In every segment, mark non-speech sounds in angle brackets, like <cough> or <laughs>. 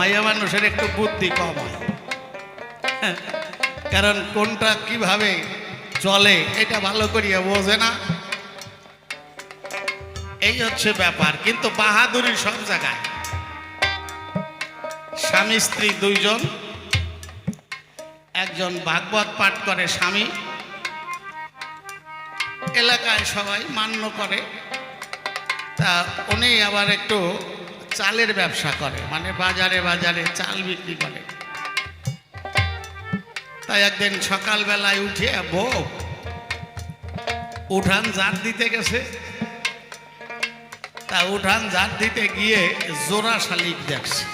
মাইয়া মানুষের একটু বুদ্ধি কম হয়। হ্যাঁ, কারণ কোনটা কীভাবে চলে এটা ভালো করিয়া বোঝে না। এই হচ্ছে ব্যাপার কিন্তু বাহাদুরি সব জায়গায়। স্বামী স্ত্রী দুইজন একজন ভাগবত পাঠ করে স্বামী। এলাকায় সবাই মান্য করে। তা উনি আবার একটু চালের ব্যবসা করে মানে বাজারে বাজারে চাল বিক্রি করে। তাই একদিন সকালবেলায় উঠে বউ, উঠান জার দিতে গেছে। তা উঠান জার দিতে গিয়ে জোড়া শালিক দেখছে।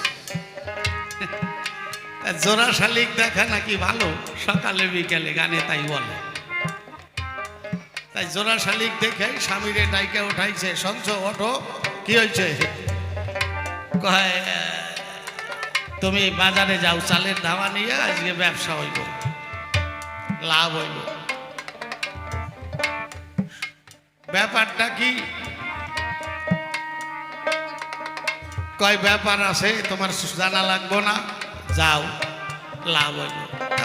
জোড়া শালিক দেখা নাকি ভালো? সকালে বিকেলে গানে তাই বলে। তাই জোড়া শালিক দেখে স্বামীরে ডাইকে উঠাইছে সঞ্চ ওঠো, কি হয়েছে তুমি বাজারে যাও, চালের ধাওয়া নিয়ে আজকে ব্যবসা হইব, লাভ হইব। ব্যাপারটা কি? কয়, ব্যাপার আছে, তোমার জানা লাগবো না, যাও, লাভ হইব।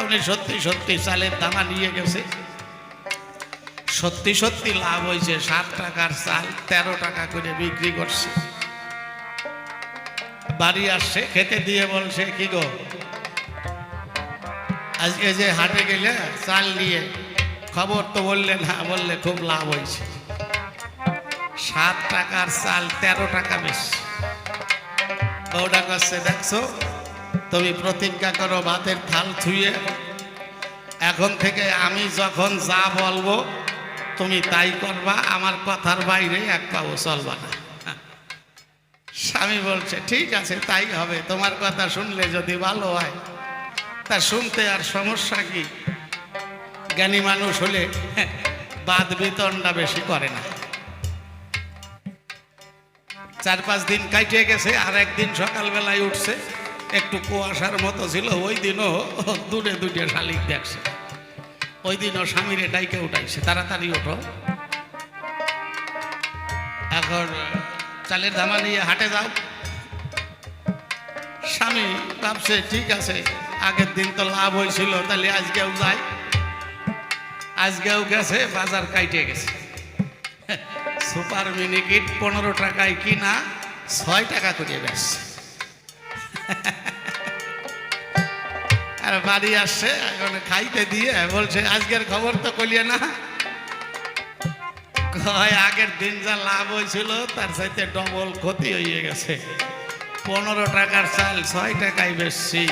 উনি সত্যি সত্যি চালের দানা নিয়ে গেছে। সত্যি সত্যি লাভ হয়েছে সাত টাকার চাল তেরো টাকা করে বিক্রি করছে। বাড়ি আসছে, খেতে দিয়ে বলছে, কি গো? আজকে যে হাটে গেলে চাল নিয়ে খবর তো বললে না, বললে খুব লাভ হয়েছে। সাত টাকার চাল, তেরো টাকা বেশি। বউটা করছে দেখছ, তুমি প্রতিজ্ঞা করো ভাতের থাল থুয়ে এখন থেকে আমি যখন যা বলব, তুমি তাই করবা, আমার কথার বাইরে এক পাবো চলবা না। স্বামী বলছে, ঠিক আছে, তাই হবে। তোমার কথা শুনলে যদি ভালো হয়, তা শুনতে আর সমস্যা কি? জ্ঞানী মানুষ হলে <laughs> বাদ বিতরণটা বেশি করে না। চার পাঁচ দিন কাটিয়ে গেছে, আর একদিন সকালবেলায় উঠছে, একটু কুয়াশার মতো ছিল। ওই দিনও <laughs> দূরে দুটে শালিক দেখছে। ওই দিনও স্বামীরে ডাইকে উঠাইছে, তাড়াতাড়ি ওঠো। এখন চালের ধামা নিয়ে হাটে যাও। স্বামী ভাবছে, ঠিক আছে, আগের দিন তো লাভ হয়েছিল তাহলে আজকেও যায় আজকেও গেছে, বাজার কাইটে গেছে। সুপার মিনিকিট পনেরো টাকায় কিনা, ছয় টাকা করে বেচছে আর বাড়ি আসছে, এখন খাইতে দিয়ে বলছে, আজকের খবর তো কলিয়ে না। কয়, আগের দিন যা লাভ হয়েছিল, তার সাথে ডবল ক্ষতি হয়ে গেছে। পনেরো টাকার চাল, ছয় টাকায় বেশি।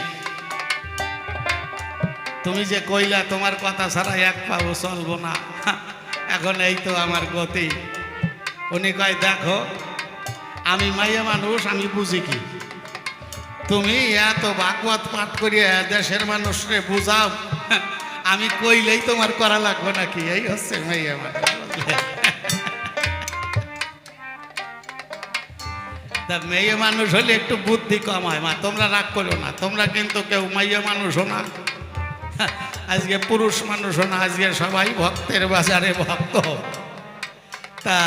তুমি যে কইলা, তোমার কথা ছাড়া এক পাবো চলবো না। এখন এই তো আমার গতি। উনি কয়, দেখো, আমি মাইয়া মানুষ, আমি বুঝি কি? তুমি এত ভাগবত পাঠ করিয়া দেশের মানুষরে বুঝাও। আমি কইলেই তোমার করা লাগবে নাকি? এই হচ্ছে মাইয়া মানুষ। তা মেয়ে মানুষ হলে একটু বুদ্ধি কম হয়। মা, তোমরা রাগ করো না, তোমরা কিন্তু কেউ মাইয়া মানুষও না। আজকে পুরুষ মানুষও না, আজকে সবাই ভক্তের বাজারে ভক্ত। তা